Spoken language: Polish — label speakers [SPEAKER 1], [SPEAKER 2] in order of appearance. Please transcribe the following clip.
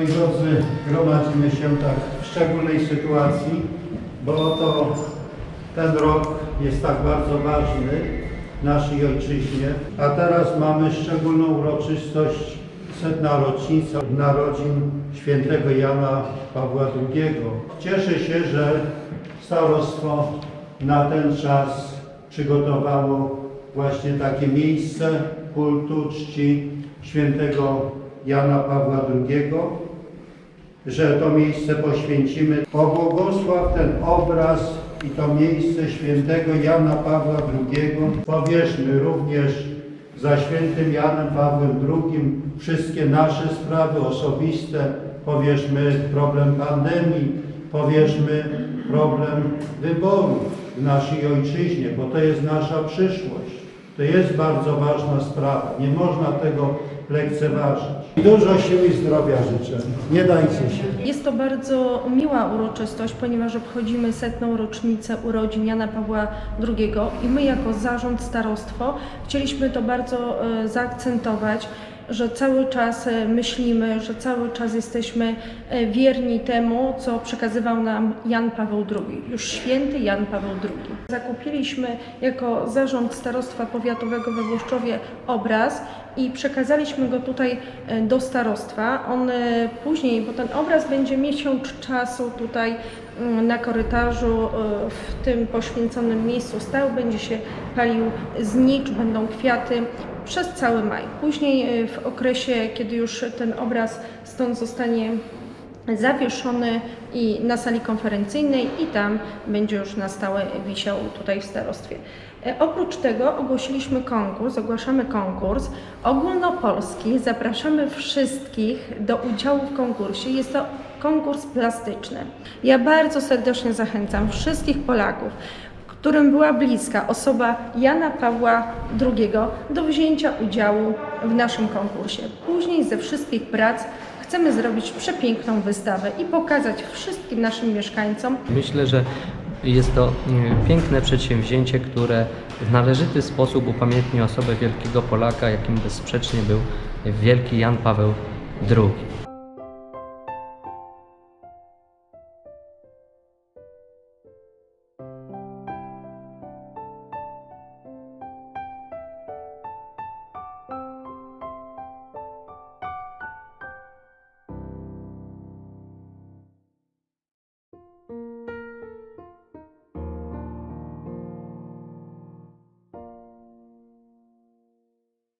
[SPEAKER 1] Moi drodzy, gromadzimy się tak w szczególnej sytuacji, bo oto ten rok jest tak bardzo ważny w naszej ojczyźnie, a teraz mamy szczególną uroczystość, setna rocznica narodzin świętego Jana Pawła II. Cieszę się, że starostwo na ten czas przygotowało właśnie takie miejsce kultu czci świętego Jana Pawła II, że to miejsce poświęcimy. Pobłogosław ten obraz i to miejsce świętego Jana Pawła II. Powierzmy również za świętym Janem Pawłem II wszystkie nasze sprawy osobiste. Powierzmy problem pandemii, powierzmy problem wyborów w naszej ojczyźnie, bo to jest nasza przyszłość. To jest bardzo ważna sprawa. Nie można tego lekceważyć. Dużo sił i zdrowia życzę. Nie dajcie się.
[SPEAKER 2] Jest to bardzo miła uroczystość, ponieważ obchodzimy setną rocznicę urodzin Jana Pawła II i my jako zarząd starostwo chcieliśmy to bardzo e, zaakcentować, że cały czas e, myślimy, że cały czas jesteśmy e, wierni temu, co przekazywał nam Jan Paweł II, już święty Jan Paweł II. Zakupiliśmy jako zarząd starostwa powiatowego we Włoszczowie obraz i przekazaliśmy go tutaj e, do starostwa. On później, bo ten obraz będzie miesiąc czasu tutaj na korytarzu e, w tym poświęconym miejscu stał, będzie się palił znicz, będą kwiaty przez cały maj. Później e, w okresie, kiedy już ten obraz stąd zostanie zawieszony i na sali konferencyjnej i tam będzie już na stałe wisiał tutaj w starostwie. E, Oprócz tego ogłosiliśmy konkurs, ogłaszamy konkurs ogólnopolski. Zapraszamy wszystkich do udziału w konkursie. Jest to konkurs plastyczny. Ja bardzo serdecznie zachęcam wszystkich Polaków, którym była bliska osoba Jana Pawła II do wzięcia udziału w naszym konkursie. Później ze wszystkich prac chcemy zrobić przepiękną wystawę i pokazać wszystkim naszym mieszkańcom,
[SPEAKER 3] Myślę, że jest to mm, piękne przedsięwzięcie, które w należyty sposób upamiętni osobę wielkiego Polaka, jakim bezsprzecznie był wielki Jan Paweł II.